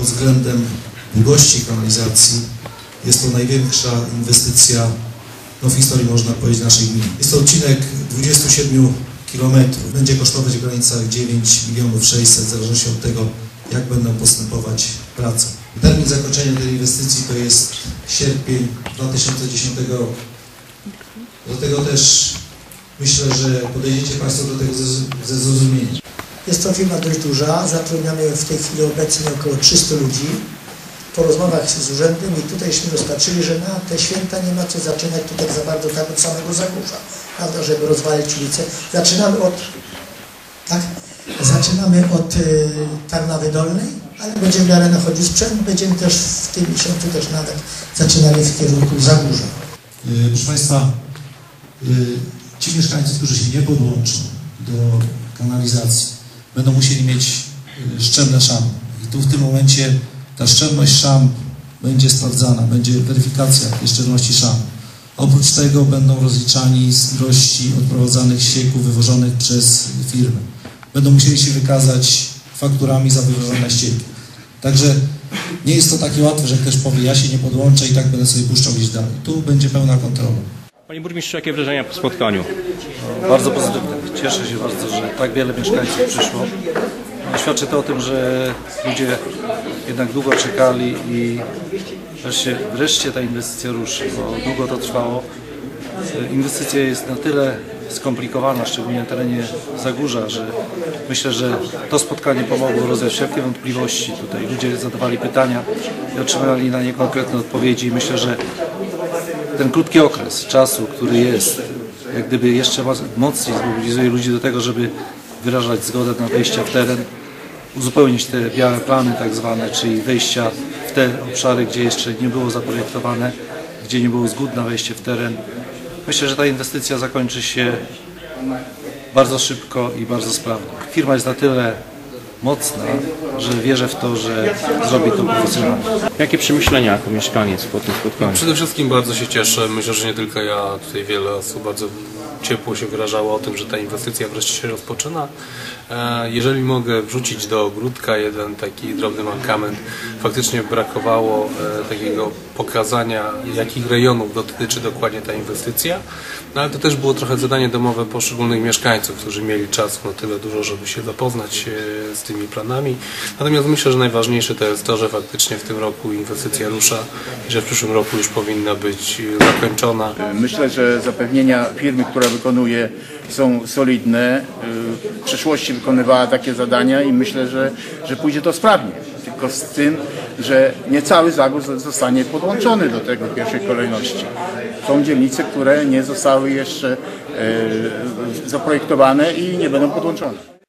Pod względem długości kanalizacji jest to największa inwestycja no, w historii, można powiedzieć, naszej gminy. Jest to odcinek 27 km. Będzie kosztować w granicach 9 milionów 600, w zależności od tego, jak będą postępować prace. Termin zakończenia tej inwestycji to jest sierpień 2010 roku. Dlatego też myślę, że podejdziecie Państwo do tego ze, ze zrozumieniem. Jest to firma dość duża, zatrudniamy w tej chwili obecnie około 300 ludzi. Po rozmowach z urzędem i tutejśmy rozpatrzyli, że na te święta nie ma co zaczynać tutaj za bardzo tak od samego Zagórza, prawda, żeby rozwalić ulicę. Zaczynamy od, tak, zaczynamy od y, Tarnawy Dolnej, ale będziemy w miarę nachodził sprzęt, będziemy też w tym miesiącu też nawet zaczynali w kierunku Zagórza. Y, Proszę Państwa, y, ci mieszkańcy, którzy się nie podłączą do kanalizacji, będą musieli mieć y, szczelne szamy. I tu w tym momencie ta szczelność szam będzie sprawdzana, będzie weryfikacja szczelności szam. Oprócz tego będą rozliczani z ilości odprowadzanych ścieków wywożonych przez firmy. Będą musieli się wykazać fakturami za wywożone ścieki. Także nie jest to takie łatwe, że ktoś powie, ja się nie podłączę i tak będę sobie puszczał gdzieś dalej. Tu będzie pełna kontrola. Panie burmistrzu, jakie wrażenia po spotkaniu? Bardzo pozytywne. Cieszę się bardzo, że tak wiele mieszkańców przyszło. Świadczy to o tym, że ludzie jednak długo czekali i wreszcie, wreszcie ta inwestycja ruszy, bo długo to trwało. Inwestycja jest na tyle skomplikowana, szczególnie na terenie Zagórza, że myślę, że to spotkanie pomogło rozwiać wszelkie wątpliwości. Tutaj ludzie zadawali pytania i otrzymali na nie konkretne odpowiedzi myślę, że ten krótki okres czasu, który jest, jak gdyby jeszcze mocniej zmobilizuje ludzi do tego, żeby wyrażać zgodę na wejście w teren, uzupełnić te białe plany tak zwane, czyli wejścia w te obszary, gdzie jeszcze nie było zaprojektowane, gdzie nie było zgód na wejście w teren. Myślę, że ta inwestycja zakończy się bardzo szybko i bardzo sprawnie. Firma jest na tyle mocna, że wierzę w to, że zrobi to profesjonalnie. Jakie przemyślenia jako mieszkaniec po tym spotkaniu? Przede wszystkim bardzo się cieszę. Myślę, że nie tylko ja, tutaj wiele osób bardzo ciepło się wyrażało o tym, że ta inwestycja wreszcie się rozpoczyna. E, Jeżeli mogę wrzucić do ogródka jeden taki drobny mankament, faktycznie brakowało e, takiego pokazania, jakich rejonów dotyczy dokładnie ta inwestycja, no ale to też było trochę zadanie domowe poszczególnych mieszkańców, którzy mieli czasu na tyle dużo, żeby się zapoznać e, z tymi planami. Natomiast myślę, że najważniejsze to jest to, że faktycznie w tym roku inwestycja rusza i że w przyszłym roku już powinna być zakończona. Myślę, że zapewnienia firmy, która wykonuje są solidne. W przeszłości wykonywała takie zadania i myślę, że, że pójdzie to sprawnie. Tylko z tym, że nie cały Zagórz zostanie podłączony do tego pierwszej kolejności. Są dzielnice, które nie zostały jeszcze e, zaprojektowane i nie będą podłączone.